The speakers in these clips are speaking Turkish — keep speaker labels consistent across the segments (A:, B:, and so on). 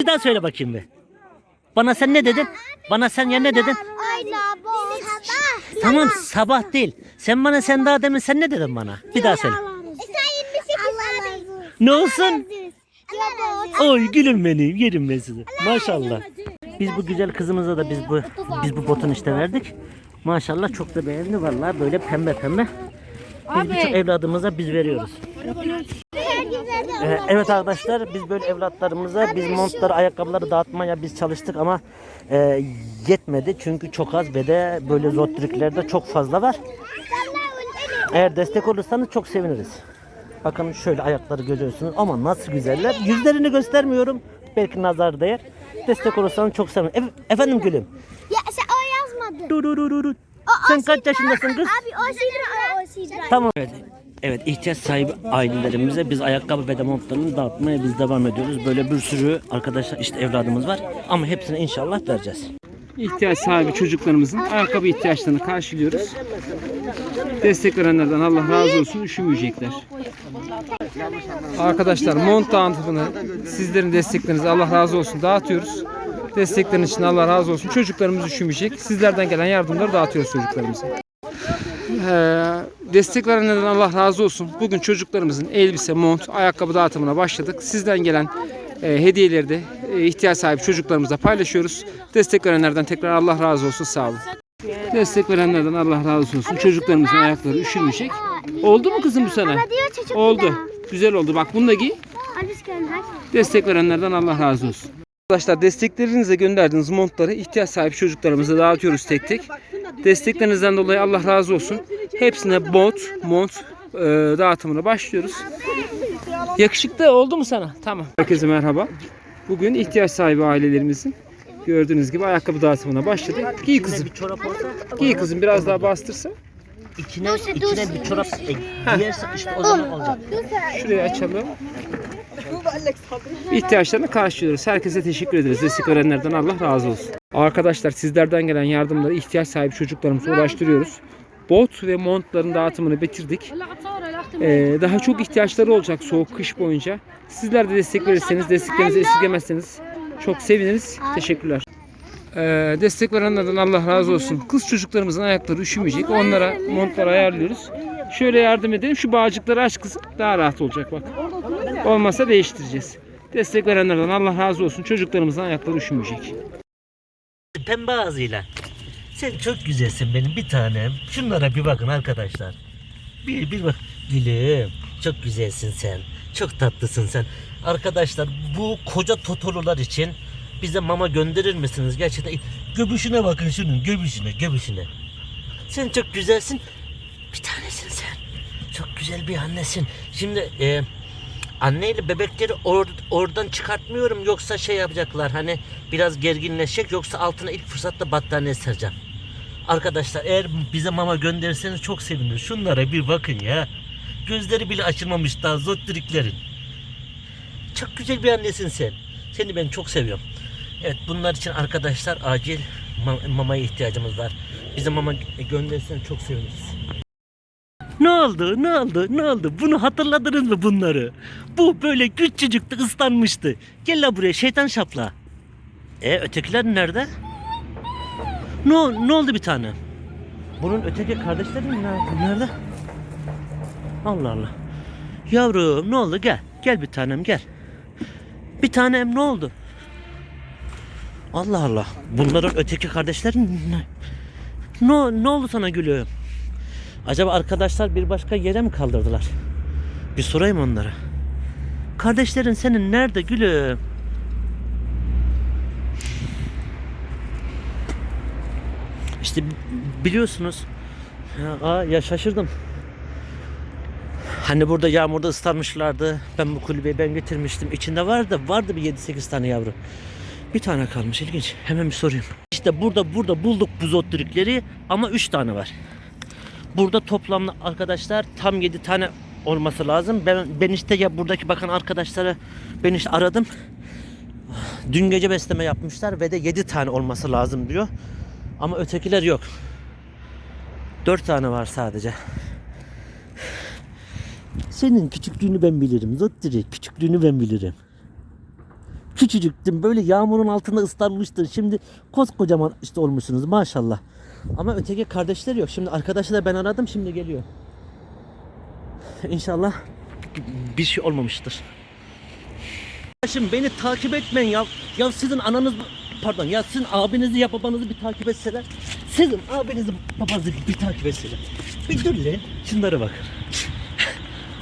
A: Bir daha söyle bakayım bir. Bana sen ne dedin? Bana sen ya ne dedin?
B: Ay sabah.
A: Tamam sabah değil. Sen bana sen daha demin sen ne dedin bana? Bir daha söyle.
B: Sen 28 abi.
A: Ne olsun? Oy gülüm benim yerim ben sizi. Maşallah. Biz bu güzel kızımıza da biz bu biz bu botun işte verdik. Maşallah çok da beğendi vallahi böyle pembe pembe. Biz birçok evladımıza biz veriyoruz. Ee, evet arkadaşlar biz böyle evlatlarımıza biz montları ayakkabıları dağıtmaya biz çalıştık ama e, yetmedi çünkü çok az ve de böyle zotriklerde çok fazla var. Eğer destek olursanız çok seviniriz. Bakın şöyle ayakları görüyorsunuz ama nasıl güzeller. Yüzlerini göstermiyorum. Belki nazar değer. Destek olursanız çok sevinirim. Ef- efendim gülüm.
B: Ya sen o yazmadı.
A: Dur dur dur dur. Sen kaç yaşındasın kız?
B: Abi o sidra o sidra.
A: Tamam. Evet, evet ihtiyaç sahibi ailelerimize biz ayakkabı ve de montlarını dağıtmaya biz devam ediyoruz. Böyle bir sürü arkadaşlar işte evladımız var ama hepsini inşallah vereceğiz.
C: ihtiyaç sahibi çocuklarımızın ayakkabı ihtiyaçlarını karşılıyoruz. Destek verenlerden Allah razı olsun üşümeyecekler. Arkadaşlar mont dağıtımını sizlerin destekleriniz Allah razı olsun dağıtıyoruz. Desteklerin için Allah razı olsun. Çocuklarımız üşümeyecek. Sizlerden gelen yardımları dağıtıyoruz çocuklarımıza. Ee, destek verenlerden Allah razı olsun. Bugün çocuklarımızın elbise, mont, ayakkabı dağıtımına başladık. Sizden gelen e, hediyeleri de e, ihtiyaç sahibi çocuklarımızla paylaşıyoruz. Destek verenlerden tekrar Allah razı olsun. Sağ olun. Destek verenlerden Allah razı olsun. Çocuklarımızın ayakları üşümeyecek. Oldu mu kızım bu
B: çocuk
C: Oldu. Güzel oldu. Bak bunu da giy. Destek verenlerden Allah razı olsun. Arkadaşlar desteklerinize gönderdiğiniz montları ihtiyaç sahibi çocuklarımıza dağıtıyoruz tek tek. Desteklerinizden dolayı Allah razı olsun. Hepsine bot, mont e, dağıtımına başlıyoruz. Yakışıklı oldu mu sana? Tamam. Herkese merhaba. Bugün ihtiyaç sahibi ailelerimizin gördüğünüz gibi ayakkabı dağıtımına başladık. Giy kızım. Giy kızım biraz daha bastırsa.
A: içine, içine bir çorap e, giyerse işte o zaman olacak.
C: Şurayı açalım. İhtiyaçlarını karşılıyoruz. Herkese teşekkür ederiz. Destek verenlerden Allah razı olsun. Arkadaşlar sizlerden gelen yardımları ihtiyaç sahibi çocuklarımıza ulaştırıyoruz. Bot ve montların dağıtımını bitirdik. Ee, daha çok ihtiyaçları olacak soğuk kış boyunca. Sizler de destek verirseniz, desteklerinizi esirgemezseniz çok seviniriz. Teşekkürler. Ee, destek verenlerden Allah razı olsun. Kız çocuklarımızın ayakları üşümeyecek. Onlara montlar ayarlıyoruz. Şöyle yardım edelim. Şu bağcıkları aç kızım. Daha rahat olacak bak. Olmazsa değiştireceğiz. Destek verenlerden Allah razı olsun. Çocuklarımızın ayakları üşümeyecek.
A: Pembe ağzıyla. Sen çok güzelsin benim bir tanem. Şunlara bir bakın arkadaşlar. Bir bir bak. Gülüm. Çok güzelsin sen. Çok tatlısın sen. Arkadaşlar bu koca totolular için bize mama gönderir misiniz? Gerçekten göbüşüne bakın şunun göbüşüne göbüşüne. Sen çok güzelsin. Bir tanesin sen. Çok güzel bir annesin. Şimdi e, anneyle bebekleri or- oradan çıkartmıyorum yoksa şey yapacaklar hani biraz gerginleşecek yoksa altına ilk fırsatta battaniye sereceğim. Arkadaşlar eğer bize mama gönderirseniz çok seviniriz. Şunlara bir bakın ya. Gözleri bile açılmamış daha zottiriklerin. Çok güzel bir annesin sen. Seni ben çok seviyorum. Evet bunlar için arkadaşlar acil ma- mamaya ihtiyacımız var. Bize mama gönderseniz çok seviniriz. Ne oldu? Ne oldu? Ne oldu? Bunu hatırladınız mı bunları? Bu böyle küçücüktü, ıslanmıştı. Gel la buraya şeytan şapla. E ötekiler nerede? Ne, ne oldu bir tane? Bunun öteki kardeşleri nerede? nerede? Allah Allah. Yavrum ne oldu? Gel. Gel bir tanem gel. Bir tanem ne oldu? Allah Allah. Bunların öteki kardeşleri ne? Ne, ne oldu sana gülüm? Acaba arkadaşlar bir başka yere mi kaldırdılar? Bir sorayım onlara. Kardeşlerin senin nerede gülüm? İşte bi- biliyorsunuz. Aa, ya şaşırdım. Hani burada yağmurda ıslanmışlardı. Ben bu kulübeyi ben getirmiştim. İçinde vardı. Vardı bir 7-8 tane yavru. Bir tane kalmış ilginç. Hemen bir sorayım. İşte burada burada bulduk bu zotlürükleri ama 3 tane var. Burada toplamda arkadaşlar tam 7 tane olması lazım. Ben, ben işte ya buradaki bakan arkadaşları ben işte aradım. Dün gece besleme yapmışlar ve de 7 tane olması lazım diyor. Ama ötekiler yok. 4 tane var sadece. Senin küçüklüğünü ben bilirim. Direkt küçüklüğünü ben bilirim. Küçücüktün böyle yağmurun altında ıslanmıştın. Şimdi koskocaman işte olmuşsunuz maşallah. Ama öteki kardeşler yok. Şimdi arkadaşlar ben aradım şimdi geliyor. İnşallah bir şey olmamıştır. Şimdi beni takip etmeyin ya. Ya sizin ananız pardon ya sizin abinizi ya babanızı bir takip etseler. Sizin abinizi babanızı bir takip etseler. Bir dur lan. Şunlara bak.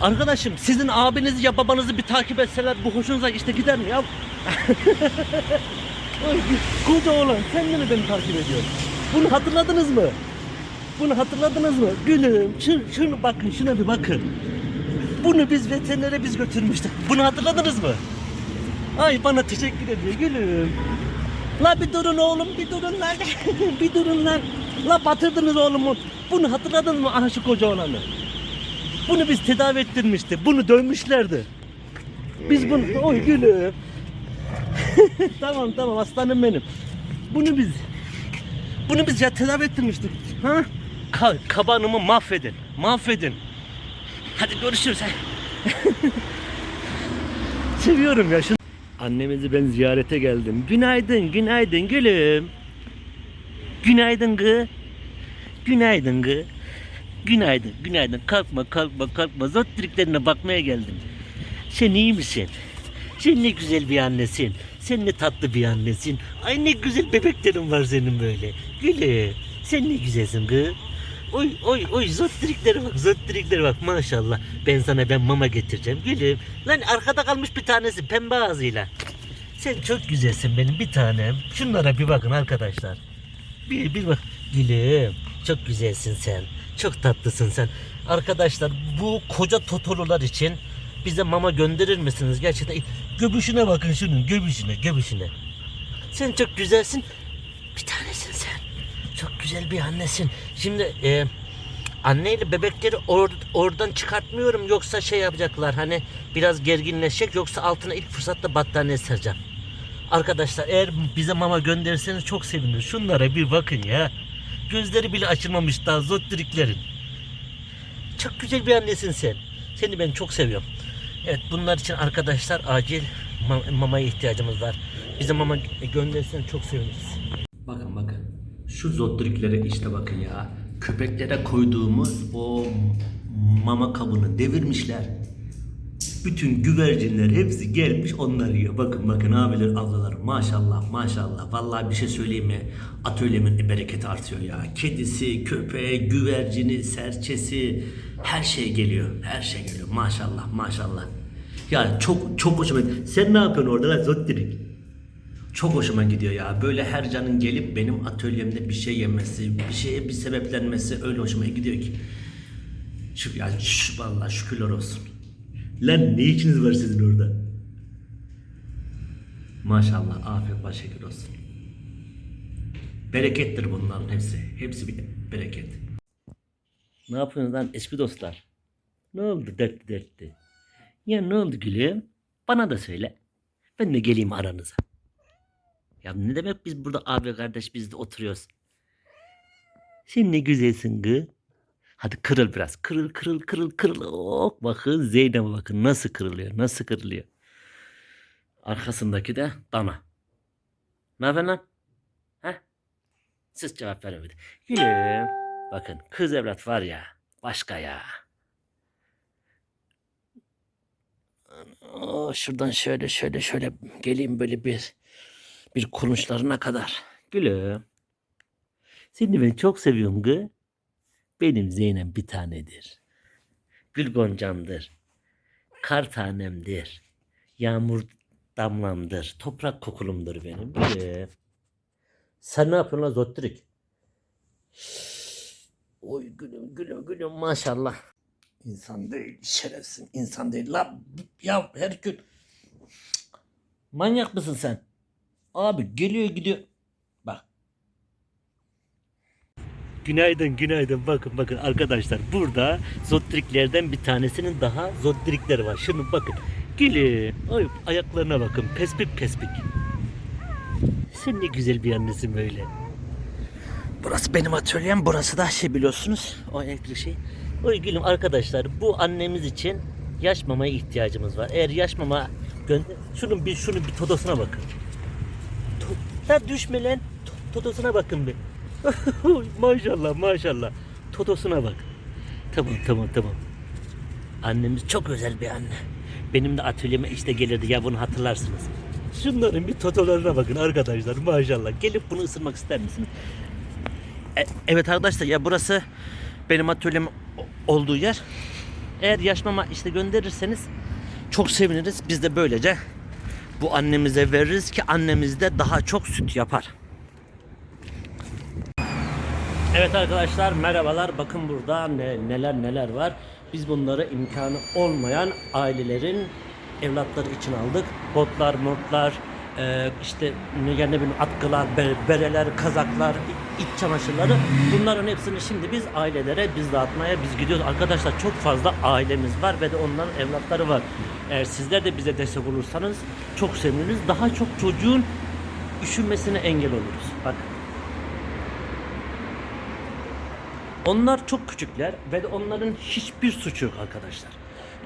A: Arkadaşım sizin abinizi ya babanızı bir takip etseler bu hoşunuza işte gider mi ya? Koca oğlan sen de beni takip ediyorsun? Bunu hatırladınız mı? Bunu hatırladınız mı? Gülüm şunu, şunu bakın şuna bir bakın. Bunu biz veterinere biz götürmüştük. Bunu hatırladınız mı? Ay bana teşekkür ediyor gülüm. La bir durun oğlum bir durun lan. bir durun lan. La batırdınız oğlumu. Bunu hatırladın mı aha şu koca olanı? Bunu biz tedavi ettirmişti. Bunu dövmüşlerdi. Biz bunu... Oy gülüm. tamam tamam aslanım benim. Bunu biz... Bunu biz ya tedavi ettirmiştik. Ha? Ka kabanımı mahvedin. Mahvedin. Hadi görüşürüz. Seviyorum ya şunu. Annemizi ben ziyarete geldim. Günaydın, günaydın gülüm. Günaydın gı. Günaydın gı. Günaydın, günaydın. Kalkma, kalkma, kalkma. Zot triklerine bakmaya geldim. Sen iyi misin? Sen ne güzel bir annesin. Sen ne tatlı bir annesin. Ay ne güzel bebeklerin var senin böyle. Gülüm, sen ne güzelsin gı. Oy oy oy zot triklere bak zot triklere bak maşallah. Ben sana ben mama getireceğim gülüm. Lan arkada kalmış bir tanesi pembe ağzıyla. Sen çok güzelsin benim bir tanem. Şunlara bir bakın arkadaşlar. Bir bir bak. Gülüm çok güzelsin sen. Çok tatlısın sen. Arkadaşlar bu koca totolular için bize mama gönderir misiniz? Gerçekten göbüşüne bakın şunun göbüşüne göbüşüne. Sen çok güzelsin. Bir sen. Çok güzel bir annesin. Şimdi e, anneyle bebekleri or- oradan çıkartmıyorum yoksa şey yapacaklar hani biraz gerginleşecek yoksa altına ilk fırsatta battaniye sereceğim. Arkadaşlar eğer bize mama gönderirseniz çok seviniriz. Şunlara bir bakın ya. Gözleri bile açılmamış daha zottiriklerin. Çok güzel bir annesin sen. Seni ben çok seviyorum. Evet bunlar için arkadaşlar acil ma- mamaya ihtiyacımız var. Bize mama gönderirsen çok seviniriz. Bakın. Şu zottiriklere işte bakın ya. Köpeklere koyduğumuz o mama kabını devirmişler. Bütün güvercinler hepsi gelmiş onlar yiyor. Bakın bakın abiler ablalar maşallah maşallah. Vallahi bir şey söyleyeyim mi? Atölyemin bereketi artıyor ya. Kedisi, köpeği, güvercini, serçesi her şey geliyor. Her şey geliyor maşallah maşallah. Ya çok çok hoşuma Sen ne yapıyorsun orada lan zottirik? Çok hoşuma gidiyor ya. Böyle her canın gelip benim atölyemde bir şey yemesi, bir şeye bir sebeplenmesi öyle hoşuma gidiyor ki. Şu, ya şu, vallahi şükürler olsun. Lan ne işiniz var sizin orada? Maşallah afiyet baş şeker olsun. Berekettir bunların hepsi. Hepsi bir bereket. Ne yapıyorsunuz lan eski dostlar? Ne oldu dertli dertli? Ya ne oldu gülüm? Bana da söyle. Ben de geleyim aranıza. Ya ne demek biz burada abi kardeş biz de oturuyoruz. Sen ne güzelsin gı. Hadi kırıl biraz. Kırıl kırıl kırıl kırıl. Ok bakın Zeynep'e bakın nasıl kırılıyor. Nasıl kırılıyor. Arkasındaki de dana. Ne haber lan? Heh? Siz cevap veremedi. Gülüm. Bakın kız evlat var ya. Başka ya. Aa, şuradan şöyle şöyle şöyle geleyim böyle bir bir kuruluşlarına kadar. Gülüm. Seni ben çok seviyorum gı. Benim Zeynep bir tanedir. Gül goncamdır. Kar tanemdir. Yağmur damlamdır. Toprak kokulumdur benim. Gülüm. Sen ne yapıyorsun lan zottirik? Oy gülüm gülüm gülüm maşallah. İnsan değil şerefsin insan değil. La ya Herkül. Manyak mısın sen? Abi geliyor gidiyor. Bak. Günaydın günaydın bakın bakın arkadaşlar burada zottriklerden bir tanesinin daha zottrikleri var. Şunu bakın. Gülü. Ay ayaklarına bakın pespik pespik. Sen ne güzel bir annesin böyle. Burası benim atölyem. Burası da şey biliyorsunuz. O elektrik şey. Oy gülüm arkadaşlar bu annemiz için yaş mamaya ihtiyacımız var. Eğer yaş mama Gönder. Şunun bir şunun bir todosuna bakın. To- da düşme lan. To- todosuna bakın bir. maşallah maşallah. Todosuna bak. Tamam tamam tamam. Annemiz çok özel bir anne. Benim de atölyeme işte gelirdi ya bunu hatırlarsınız. Şunların bir totolarına bakın arkadaşlar maşallah. Gelip bunu ısırmak ister misiniz? E, evet arkadaşlar ya burası benim atölyem olduğu yer. Eğer yaş mama işte gönderirseniz çok seviniriz. Biz de böylece bu annemize veririz ki annemiz de daha çok süt yapar. Evet arkadaşlar merhabalar. Bakın burada ne, neler neler var. Biz bunları imkanı olmayan ailelerin evlatları için aldık. Botlar, montlar, e, işte ne ne bileyim atkılar, be- bereler, kazaklar, iç çamaşırları. Bunların hepsini şimdi biz ailelere biz dağıtmaya biz gidiyoruz. Arkadaşlar çok fazla ailemiz var ve de onların evlatları var. Eğer sizler de bize destek olursanız çok seviniriz. Daha çok çocuğun üşünmesine engel oluruz. Bak Onlar çok küçükler ve de onların hiçbir suçu yok arkadaşlar.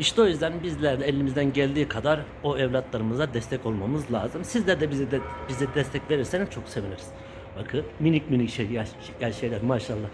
A: İşte o yüzden bizler de elimizden geldiği kadar o evlatlarımıza destek olmamız lazım. Sizler de bize de bize destek verirseniz çok seviniriz. Bakın minik minik şey şeyler maşallah.